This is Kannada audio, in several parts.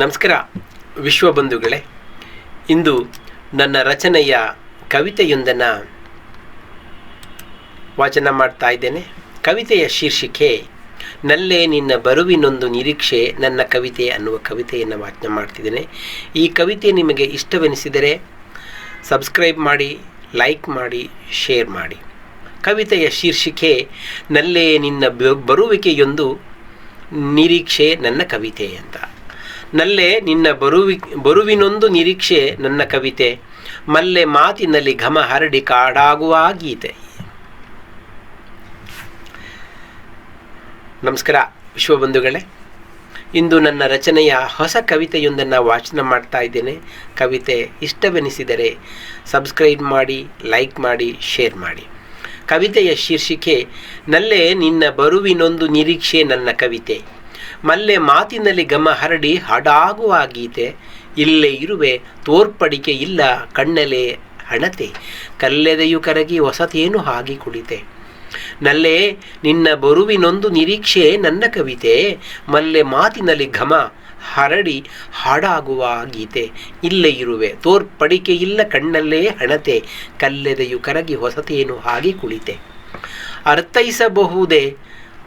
ನಮಸ್ಕಾರ ವಿಶ್ವಬಂಧುಗಳೇ ಇಂದು ನನ್ನ ರಚನೆಯ ಕವಿತೆಯೊಂದನ್ನು ವಾಚನ ಮಾಡ್ತಾ ಇದ್ದೇನೆ. ಕವಿತೆಯ ಶೀರ್ಷಿಕೆ, ನಲ್ಲೇ ನಿನ್ನ ಬರುವಿನೊಂದು ನಿರೀಕ್ಷೆ ನನ್ನ ಕವಿತೆ ಅನ್ನುವ ಕವಿತೆಯನ್ನು ವಾಚನ ಮಾಡ್ತಿದ್ದೇನೆ. ಈ ಕವಿತೆ ನಿಮಗೆ ಇಷ್ಟವೆನಿಸಿದರೆ ಸಬ್ಸ್ಕ್ರೈಬ್ ಮಾಡಿ, ಲೈಕ್ ಮಾಡಿ, ಶೇರ್ ಮಾಡಿ. ಕವಿತೆಯ ಶೀರ್ಷಿಕೆ, ನಲ್ಲೇ ನಿನ್ನ ಬರುವಿಕೆಯೊಂದು ನಿರೀಕ್ಷೆ ನನ್ನ ಕವಿತೆ ಅಂತ. ನಲ್ಲೇ ನಿನ್ನ ಬರುವಿ, ಬರುವಿನೊಂದು ನಿರೀಕ್ಷೆ ನನ್ನ ಕವಿತೆ. ಮಲ್ಲೆ ಮಾತಿನಲ್ಲಿ ಘಮ ಹರಡಿ ಕಾಡಾಗುವ ಗೀತೆ. ನಮಸ್ಕಾರ ವಿಶ್ವಬಂಧುಗಳೇ. ಇಂದು ನನ್ನ ರಚನೆಯ ಹೊಸ ಕವಿತೆಯೊಂದನ್ನು ವಾಚನ ಮಾಡ್ತಾ ಇದ್ದೇನೆ. ಕವಿತೆ ಇಷ್ಟವೆನಿಸಿದರೆ ಸಬ್ಸ್ಕ್ರೈಬ್ ಮಾಡಿ, ಲೈಕ್ ಮಾಡಿ, ಶೇರ್ ಮಾಡಿ. ಕವಿತೆಯ ಶೀರ್ಷಿಕೆ, ನಲ್ಲೇ ನಿನ್ನ ಬರುವಿನೊಂದು ನಿರೀಕ್ಷೆ ನನ್ನ ಕವಿತೆ. ಮಲ್ಲೆ ಮಾತಿನಲ್ಲಿ ಗಮ ಹರಡಿ ಹಡಾಗುವ ಗೀತೆ, ಇಲ್ಲೇ ಇರುವೆ ತೋರ್ಪಡಿಕೆ ಇಲ್ಲ ಕಣ್ಣಲೆ ಹಣತೆ, ಕಲ್ಲೆದೆಯು ಕರಗಿ ಹೊಸತೇನು ಹಾಗೆ ಕುಳಿತೆ. ನಲ್ಲೇ ನಿನ್ನ ಬರುವಿನೊಂದು ನಿರೀಕ್ಷೆ ನನ್ನ ಕವಿತೆ, ಮಲ್ಲೆ ಮಾತಿನಲ್ಲಿ ಘಮ ಹರಡಿ ಹಾಡಾಗುವ ಗೀತೆ, ಇಲ್ಲೇ ಇರುವೆ ತೋರ್ಪಡಿಕೆ ಇಲ್ಲ ಕಣ್ಣಲ್ಲೇ ಹಣತೆ, ಕಲ್ಲೆದೆಯು ಕರಗಿ ಹೊಸತೇನು ಹಾಗೆ ಕುಳಿತೆ. ಅರ್ಥೈಸಬಹುದೇ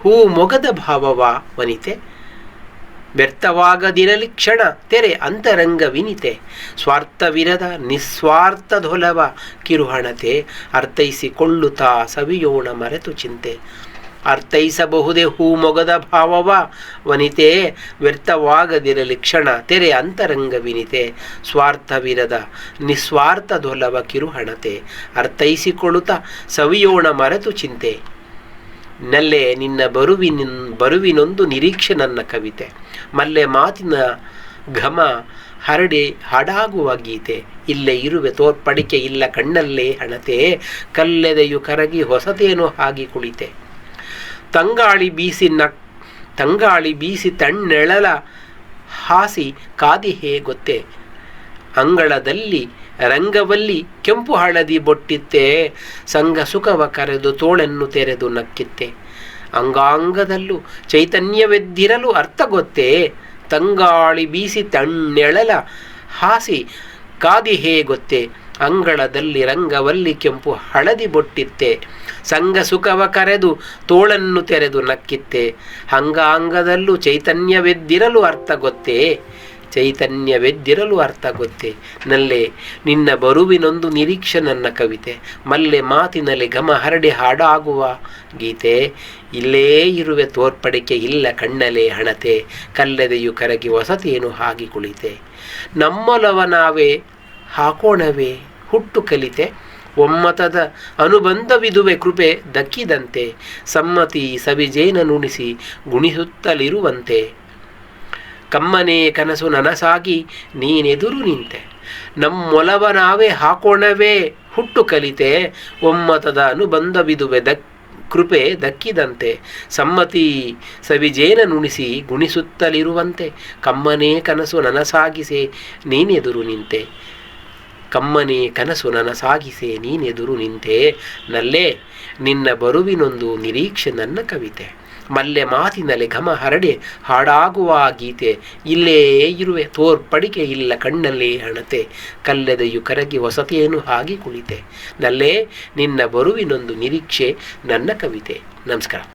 ಹೂ ಮೊಗದ ಭಾವವ ವನಿತೆ ವ್ಯರ್ಥವಾಗದಿರಲಿ ಕ್ಷಣ ತೆರೆ ಅಂತರಂಗ ವಿನಿತೆ. ಸ್ವಾರ್ಥವಿರದ ನಿಸ್ವಾರ್ಥದೊಲವ ಕಿರುಹಣತೆ ಅರ್ಥೈಸಿಕೊಳ್ಳುತ್ತಾ ಸವಿಯೋಣ ಮರೆತು ಚಿಂತೆ. ಅರ್ಥೈಸಬಹುದೇ ಹೂ ಮೊಗದ ಭಾವವ ವನಿತೆ, ವ್ಯರ್ಥವಾಗದಿರಲಿ ಕ್ಷಣ ತೆರೆ ಅಂತರಂಗ ವಿನಿತೆ. ಸ್ವಾರ್ಥವಿರದ ನಿಸ್ವಾರ್ಥದೊಲವ ಕಿರುಹಣತೆ ಅರ್ಥೈಸಿಕೊಳ್ಳುತ್ತಾ ಸವಿಯೋಣ ಮರೆತು ಚಿಂತೆ. ನಲ್ಲೆ, ನಿನ್ನ ಬರುವಿನ, ಬರುವಿನೊಂದು ನಿರೀಕ್ಷೆ ನನ್ನ ಕವಿತೆ. ಮಲ್ಲೆ ಮಾತಿನ ಘಮ ಹರಡಿ ಹಡಾಗುವ ಗೀತೆ. ಇಲ್ಲೇ ಇರುವೆ ತೋರ್ಪಡಿಕೆ ಇಲ್ಲ ಕಣ್ಣಲ್ಲೇ ಹಣತೆ ಕಲ್ಲೆದೆಯು ಕರಗಿ ಹೊಸತೇನು ಹಾಗೆ ಕುಳಿತೆ. ತಂಗಾಳಿ ಬೀಸಿ ನ ತಂಗಾಳಿ ಬೀಸಿ ತಣ್ಣೆಳಲ ಹಾಸಿ ಕಾದಿಹೇ ಗೊತ್ತೇ. ಅಂಗಳದಲ್ಲಿ ರಂಗವಲ್ಲಿ ಕೆಂಪು ಹಳದಿ ಬೊಟ್ಟಿತ್ತೆ, ಸಂಘ ಸುಖವ ಕರೆದು ತೋಳನ್ನು ತೆರೆದು ನಕ್ಕಿತ್ತೆ. ಅಂಗಾಂಗದಲ್ಲೂ ಚೈತನ್ಯವೆದ್ದಿರಲು ಅರ್ಥ ಗೊತ್ತೇ? ತಂಗಾಳಿ ಬೀಸಿ ತಣ್ಣೆಳಲ ಹಾಸಿ ಕಾದಿಹೇ ಗೊತ್ತೆ? ಅಂಗಳದಲ್ಲಿ ರಂಗವಲ್ಲಿ ಕೆಂಪು ಹಳದಿ ಬೊಟ್ಟಿತ್ತೆ, ಸಂಘ ಸುಖವ ಕರೆದು ತೋಳನ್ನು ತೆರೆದು ನಕ್ಕಿತ್ತೆ. ಅಂಗಾಂಗದಲ್ಲೂ ಚೈತನ್ಯವೆದ್ದಿರಲು ಅರ್ಥ ಗೊತ್ತೇ? ಚೈತನ್ಯವೆದ್ದಿರಲು ಅರ್ಥ ಗೊತ್ತೇ. ನಲ್ಲೆ, ನಿನ್ನ ಬರುವಿನೊಂದು ನಿರೀಕ್ಷೆ ನನ್ನ ಕವಿತೆ. ಮಲ್ಲೆ ಮಾತಿನಲ್ಲಿ ಘಮ ಹರಡಿ ಹಾಡಾಗುವ. ಗೀತೆ, ಇಲ್ಲೇ ಇರುವೆ ತೋರ್ಪಡಿಕೆ ಇಲ್ಲ ಕಣ್ಣಲೆ ಹಣತೆ. ಕಲ್ಲೆದೆಯು ಕರಗಿ ವಸತಿಯೇನು ಹಾಗೆ ಕುಳಿತೆ. ನಮ್ಮೊಲವ ನಾವೇ ಹಾಕೋಣವೇ, ಹುಟ್ಟು ಕಲಿತೆ. ಒಮ್ಮತದ ಅನುಬಂಧವಿದುವೆ ಕೃಪೆ ದಕ್ಕಿದಂತೆ. ಸಮ್ಮತಿ ಸವಿಜೇನ ನುಣಿಸಿ ಗುಣಿಸುತ್ತಲಿರುವಂತೆ. ಕಮ್ಮನೆ ಕನಸು ನನಸಾಗಿ ನೀನೆದುರು ನಿಂತೆ. ನಮ್ಮೊಲವ ನಾವೇ ಹಾಕೋಣವೇ ಹುಟ್ಟು ಕಲಿತೆ. ಒಮ್ಮತದ ಅನುಬಂಧವಿದುವೆ ದಕ್, ಕೃಪೆ ದಕ್ಕಿದಂತೆ. ಸಮ್ಮತಿ ಸವಿಜೇನ ನುಣಿಸಿ ಗುಣಿಸುತ್ತಲಿರುವಂತೆ. ಕಮ್ಮನೇ ಕನಸು ನನಸಾಗಿಸೆ ನೀನೆದುರು ನಿಂತೆ. ಕಮ್ಮನೇ ಕನಸು ನನಸಾಗಿಸೆ ನೀನೆದುರು ನಿಂತೆ. ನಲ್ಲೇ, ನಿನ್ನ ಬರುವಿನೊಂದು ನಿರೀಕ್ಷೆ ನನ್ನ ಕವಿತೆ. ಮಲ್ಲೆ ಮಾತಿನಲ್ಲಿ ಘಮ ಹರಡಿ ಹಾಡಾಗುವ ಗೀತೆ, ಇಲ್ಲೇ ಇರುವೆ, ತೋರ್ಪಡಿಕೆ ಇಲ್ಲ ಕಣ್ಣಲ್ಲಿ ಹಣತೆ. ಕಲ್ಲೆದೆಯು ಕರಗಿ ಹೊಸತೇನು ಹಾಗೆ ಕುಳಿತೆ. ನಲ್ಲೇ ನಿನ್ನ ಬರುವಿನೊಂದು ನಿರೀಕ್ಷೆ, ನನ್ನ ಕವಿತೆ. ನಮಸ್ಕಾರ.